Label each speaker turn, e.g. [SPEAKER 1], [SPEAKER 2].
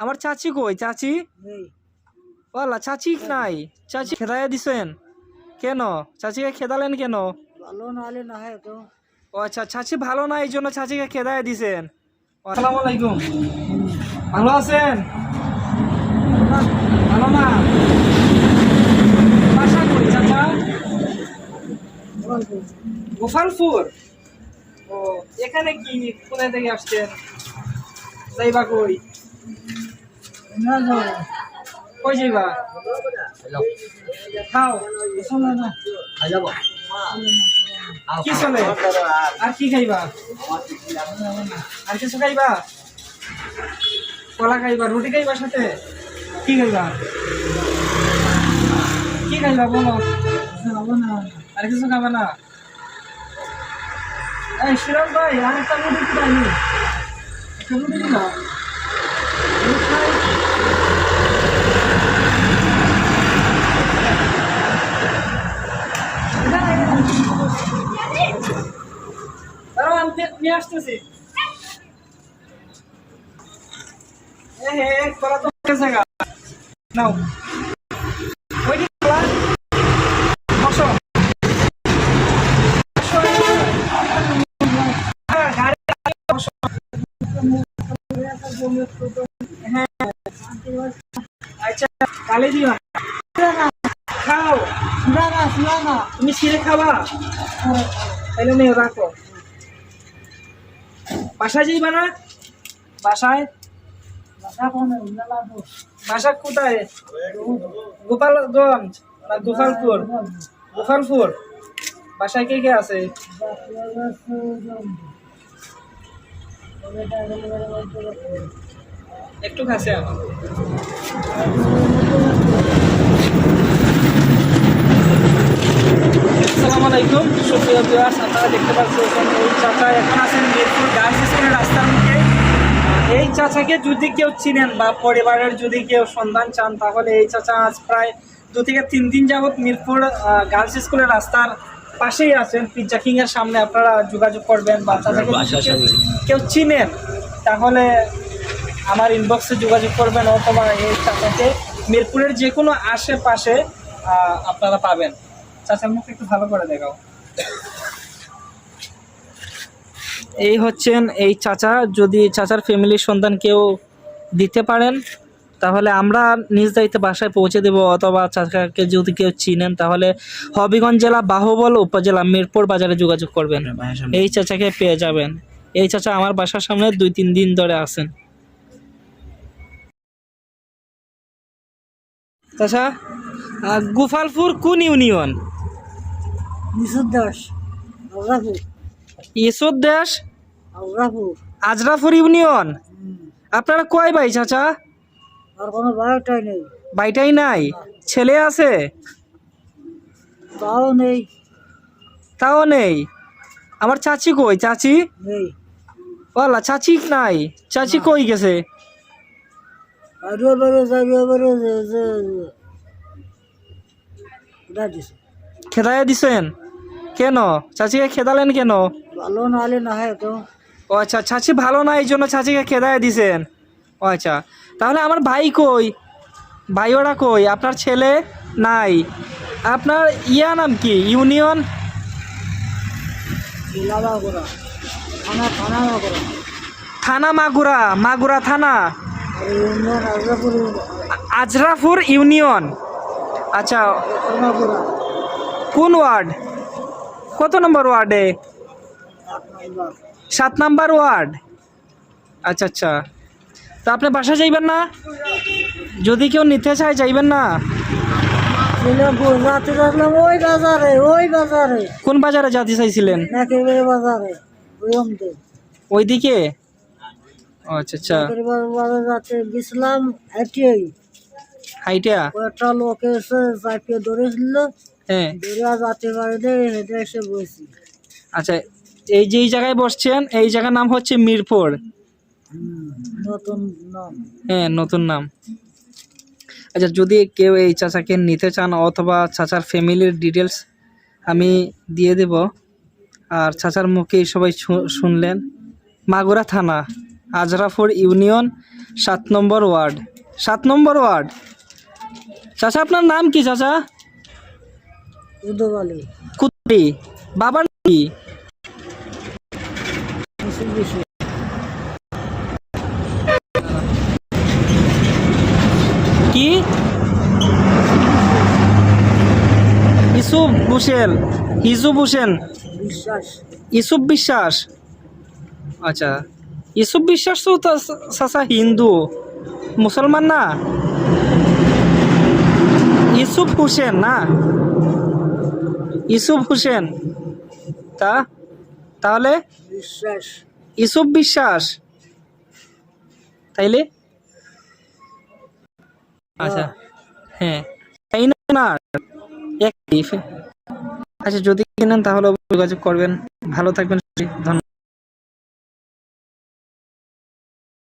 [SPEAKER 1] আমার চাচি কই? চাচি? ওলা চাচি নাই। চাচি খেদাইয়া দিছেন। কেন? চাচিকে খেদালেন কেন?
[SPEAKER 2] ভালো নাহলে না হয় তো।
[SPEAKER 1] ও আচ্ছা চাচি ভালো না এই জন্য চাচিকে খেদাইয়া দিছেন। আসসালামু আলাইকুম। ভালো আছেন? ভালো না? বাসা কই চাচা? গোপালপুর। ও এখানে কি? কোথায় থেকে আসছেন? যাইবা কই? কই যাইবা? খাও
[SPEAKER 2] শোনো না
[SPEAKER 1] কি চলে? আর কি খাইবা? আর কিছু খাইবা? কলা খাইবা রুটি খাইবা সাথে? কি খাইবা? কি খাইবা বলো?
[SPEAKER 2] না
[SPEAKER 1] আর কিছু খাবা না? এই শিরাজ ভাই আর একটা রুটি কি একটা রুটি দিল দাঁড়াও, আমি নিয়ে আসতেছি। নাও হ্যাঁ। হ্যাঁ। আচ্ছা কালে দিবা
[SPEAKER 2] না না
[SPEAKER 1] তুমি ছিঁড়ে খাবা। তাহলে নিয়ে রাখো বাসায় যাইবা না? বাসায়?
[SPEAKER 2] বাসা
[SPEAKER 1] কোথায়? গোপালগঞ্জ না গোপালপুর? গোপালপুর। বাসায় কে কে আছে? একটু কাছে আমার আসসালামু আলাইকুম সুপ্রিয় ভিউয়ার্স আপনারা দেখতে পাচ্ছেন এখানে এই চাচা এখন আছেন মিরপুর গার্লস স্কুলের রাস্তার মুখে এই চাচাকে যদি কেউ চিনেন বা পরিবারের যদি কেউ সন্ধান চান তাহলে এই চাচা আজ প্রায় দু থেকে তিন দিন যাবৎ মিরপুর গার্লস স্কুলের রাস্তার পাশেই আছেন। পিজ্জা কিং এর সামনে আপনারা যোগাযোগ করবেন বা চাচাকে কেউ- চিনেন তাহলে আমার ইনবক্সে যোগাযোগ করবেন অথবা এই চাচাকে মিরপুরের যে কোনো আশেপাশে আহ, আপনারা পাবেন। চাচার মুখ একটু ভালো করে দেখাও। এই হচ্ছেন এই চাচা। যদি চাচার ফ্যামিলির সন্তান কেউ দিতে পারেন তাহলে আমরা নিজ দায়িত্বে বাসায় পৌঁছে দেব অথবা চাচাকে যদি কেউ চিনেন তাহলে হবিগঞ্জ জেলা বাহুবল উপজেলা মিরপুর বাজারে যোগাযোগ করবেন। এই চাচাকে পেয়ে যাবেন। এই চাচা আমার বাসার সামনে দুই তিন দিন ধরে আছেন। চাচা গোপালপুর কোন ইউনিয়ন?
[SPEAKER 2] দাস
[SPEAKER 1] ঈশ্বর দেশ? আজরাপুর ইউনিয়ন? আপনারা কয় ভাই চাচা?
[SPEAKER 2] আর কোনো বায়োটাই নেই।
[SPEAKER 1] বাইটাই নাই? ছেলে আছে?
[SPEAKER 2] তাও নেই।
[SPEAKER 1] তাও নেই? আমার চাচি কই? চাচি?
[SPEAKER 2] নেই।
[SPEAKER 1] ওলা চাচি নাই। চাচি কই গেছে?
[SPEAKER 2] আরিও বেরো যারিও বেরো যে যে উঠা দিছে।
[SPEAKER 1] খেদাইয়া দিছেন? কেন? চাচিকে খেদালেন কেন?
[SPEAKER 2] ভালো নাহলে না হয় তো।
[SPEAKER 1] ও আচ্ছা চাচি ভালো না এই জন্য চাচিকে খেদাইয়া দিছেন। ও আচ্ছা তাহলে আমার ভাই কই? ভাই ওরা কই? আপনার ছেলে নাই। আপনার ইয়া নাম কি? ইউনিয়ন?
[SPEAKER 2] থানা
[SPEAKER 1] মাগুরা মাগুরা থানা
[SPEAKER 2] ইউনিয়ন
[SPEAKER 1] আজরাপুর ইউনিয়ন। আচ্ছা কোন ওয়ার্ড? কত নম্বর ওয়ার্ডে? সাত নাম্বার ওয়ার্ড। আচ্ছা আচ্ছা। তা আপনি বাসা যাইবেন না? যদি কেউ নিতে চায় যাইবেন না?
[SPEAKER 2] ওই বাজারে ওই বাজারে
[SPEAKER 1] কোন বাজারে যেতে চাইছিলেন?
[SPEAKER 2] বাজারে
[SPEAKER 1] ওইদিকে আচ্ছা আচ্ছা।
[SPEAKER 2] গেছিলাম হেঁটেই
[SPEAKER 1] হাইটা
[SPEAKER 2] একটা লোক এসে চাপিয়ে ধরেছিল।
[SPEAKER 1] হ্যাঁ।
[SPEAKER 2] ধরে যাতে পারে হেঁটে এসে বসি।
[SPEAKER 1] আচ্ছা এই যে এই জায়গায় বসছেন এই জায়গার নাম হচ্ছে মিরপুর।
[SPEAKER 2] নতুন নাম।
[SPEAKER 1] হ্যাঁ নতুন নাম। আচ্ছা যদি কেউ এই চাচাকে নিতে চান অথবা চাচার ফ্যামিলির ডিটেলস আমি দিয়ে দেব। আর চাচার মুখে সবাই শুনলেন। মাগুরা থানা আজরাফুর ইউনিয়ন সাত নম্বর ওয়ার্ড। সাত নম্বর ওয়ার্ড। চাচা আপনার নাম কি চাচা?
[SPEAKER 2] আলী
[SPEAKER 1] বাবার নাম কি? কি? ইসুফ হোসেন, হিজুব হোসেন। ইসুফ বিশ্বাস। আচ্ছা ইসুফ বিশ্বাস তো চাচা হিন্দু। মুসলমান না? ইসুফ হোসেন না? ইসুফ হোসেন। তা, তাহলে?
[SPEAKER 2] বিশ্বাস।
[SPEAKER 1] ইসুফ বিশ্বাস। তাইলে? আচ্ছা হ্যাঁ। তাই না? আচ্ছা যদি কিনেন তাহলে যোগাযোগ করবেন। ভালো থাকবেন ধন্যবাদ।